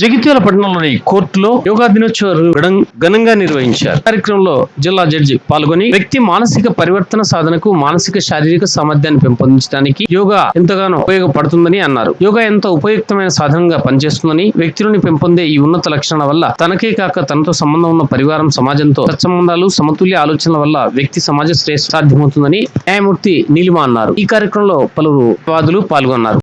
జగిత్యాల పట్టణంలోని కోర్టులో యోగా దినోత్సవం ఘనంగా నిర్వహించారు. కార్యక్రమంలో జిల్లా జడ్జి పాల్గొని వ్యక్తి మానసిక పరివర్తన సాధనకు మానసిక శారీరక సామర్థ్యాన్ని పెంపొందించడానికి యోగా ఎంతగానో ఉపయోగపడుతుందని అన్నారు. యోగా ఎంతో ఉపయుక్తమైన సాధనంగా పనిచేస్తుందని వ్యక్తులను పెంపొందే ఈ ఉన్నత లక్షణాల వల్ల తనకే కాక తనతో సంబంధం ఉన్న పరివారం సమాజంతో సత్సంబంధాలు సమతుల్య ఆలోచనల వల్ల వ్యక్తి సమాజ శ్రేష్ఠ సాధ్యమవుతుందని న్యాయమూర్తి నీలిమ అన్నారు. ఈ కార్యక్రమంలో పలువురు వాదులు పాల్గొన్నారు.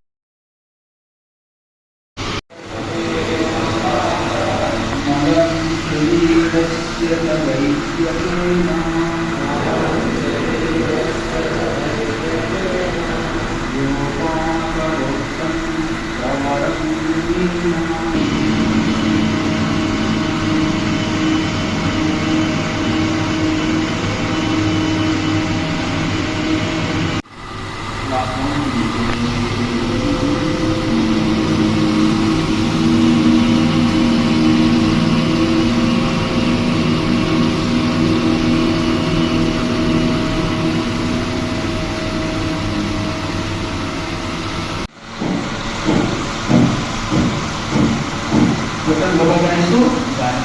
kebaikan itu dan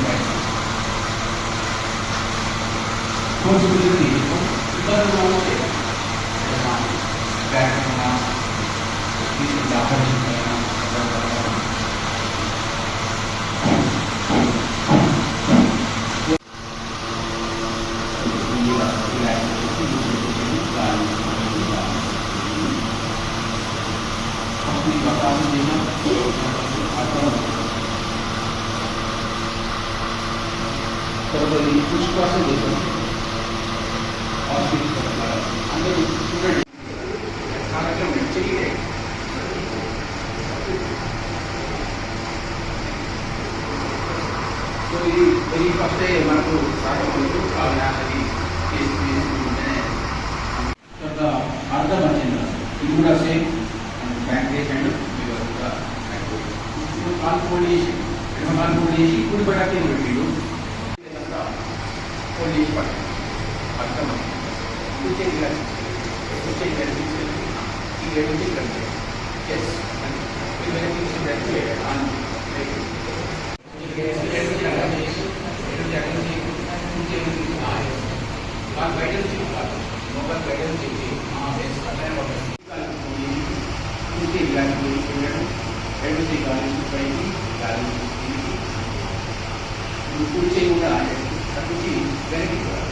Possibility itu Kita mau Dan Kita mau Kita dapat. విశ్వాసం చేశాను అందరూ చూడండి కార్యక్రమం చెయ్యి సో ఇది ఇది ఫస్ట్ మనకు రాకపోలేదు కావున అది అర్థం వచ్చింది ఇది కూడా same bank and call phone చేసి కాల్ ఫోన్ చేసి పెట్టిండు ఫోన్ చేసి పట్టు అర్థం కూర్చొని కలిసి కూర్చొని కలిసి ఈ రెండు కలిసి ఎస్ బయట నుంచి మొబైల్ బయట నుంచి కూర్చొని కలిసి రెండు కాలేజ్ పైకి కాలేజ్ కూర్చొని కూడా Sabe o que? Vem, cara.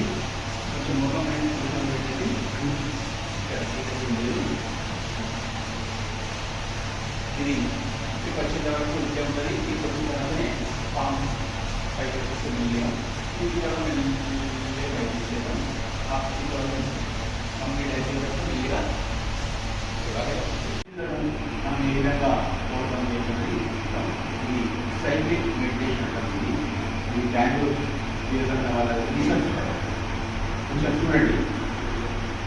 వరకు ఉంటే ఉంటుంది ఇక్కడికి వచ్చిన తర్వాతనే పాము పైకి వస్తుంది ఇది కూడా మేము లేట్ చేసేద్దాం ఆ ఇది కంప్లీట్ అయిపోయినప్పుడు మెల్లిగా ఇలాగే మనం ఈ విధంగా పోవడం జరిగింది ఈ సైక్లిక్ మెడిటేషన్ అంటుంది ఈ బెంగళూరు ఈ విధంగా వాళ్ళ రీసెర్చ్ కొంచెం చూడండి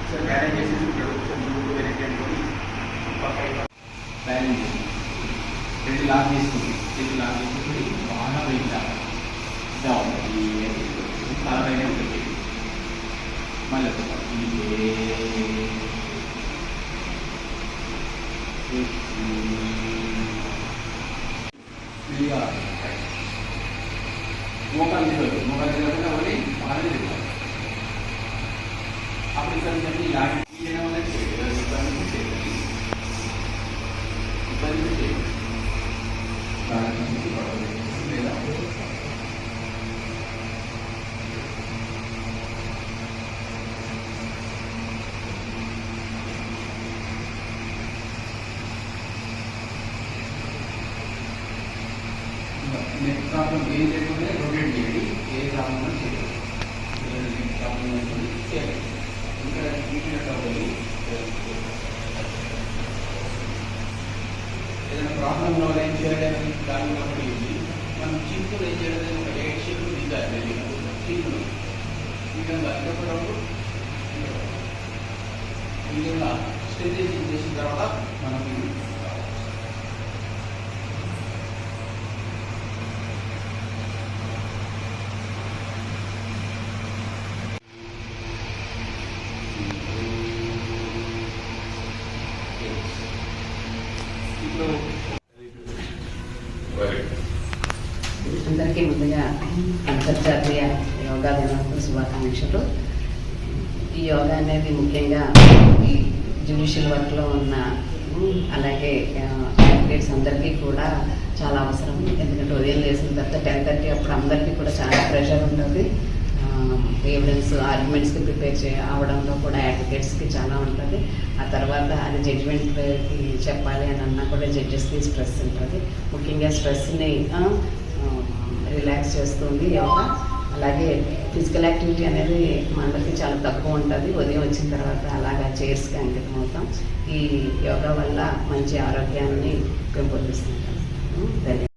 సార్ మేనేజ్ చేసేసి ఇక్కడ కొంచెం ముందుకు వెనక్కి అనుకొని పక్క బ్యాలెన్స్ చేసి రెండు లాక్ తీసుకుంది రెండు లాక్ తీసుకుని బాగా వెళ్తా డౌన్ పైన ఉంటుంది మళ్ళీ మెల్లిగా మోకాలు తిరగదు మోకాలు తిరగకుండా మళ్ళీ బాగా తిరగాలి అప్పుడు ఇక్కడ నుంచి లాగి తీయడం వల్ల చేయలేదు ఇబ్బంది చేయలేదు ఇబ్బంది చేయలేదు లేదా నెక్ ప్రాబ్లం ఏం లేకుండా రొటేట్ చేయండి ఏ ప్రాబ్లం ఏదైనా ప్రాబ్లం ఉన్న వాళ్ళు ఏం చేయడానికి దాని ఉన్నప్పుడు మనం చీపులు ఏం చేయడానికి ఒక ఎయిట్ షీట్లు దిగాలి చీపులు. ఈ విధంగా ఇంకొకటప్పుడు ఈ విధంగా స్టెరిలైజింగ్ చేసిన తర్వాత మనకి ఇప్పుడు అందరికీ ముందుగా అంతర్జాతీయ యోగా దినోత్సవ శుభాకాంక్షలు. ఈ యోగా అనేది ముఖ్యంగా ఈ జ్యుడిషియల్ వర్క్లో ఉన్న అలాగే అడ్వకేట్స్ అందరికీ కూడా చాలా అవసరం. ఎందుకంటే ఉదయం లేసిన తర్వాత టెన్ థర్టీ అప్పుడు అందరికీ కూడా చాలా ప్రెషర్ ఉంటుంది. ఎవిడెన్స్ ఆర్గ్యుమెంట్స్కి ప్రిపేర్ చే అవడంలో కూడా అడ్వకేట్స్కి చాలా ఉంటుంది. ఆ తర్వాత అది జడ్జిమెంట్కి చెప్పాలి అని అన్నా కూడా జడ్జెస్కి స్ట్రెస్ ఉంటుంది. ముఖ్యంగా స్ట్రెస్ని రిలాక్స్ చేస్తుంది యోగా. అలాగే ఫిజికల్ యాక్టివిటీ అనేది మనకి చాలా తక్కువ ఉంటుంది. ఉదయం వచ్చిన తర్వాత అలాగా చైర్స్కి అంకితం అవుతాం. ఈ యోగా వల్ల మంచి ఆరోగ్యాన్ని పెంపొందిస్తుంటాం. ధన్యవాదాలు.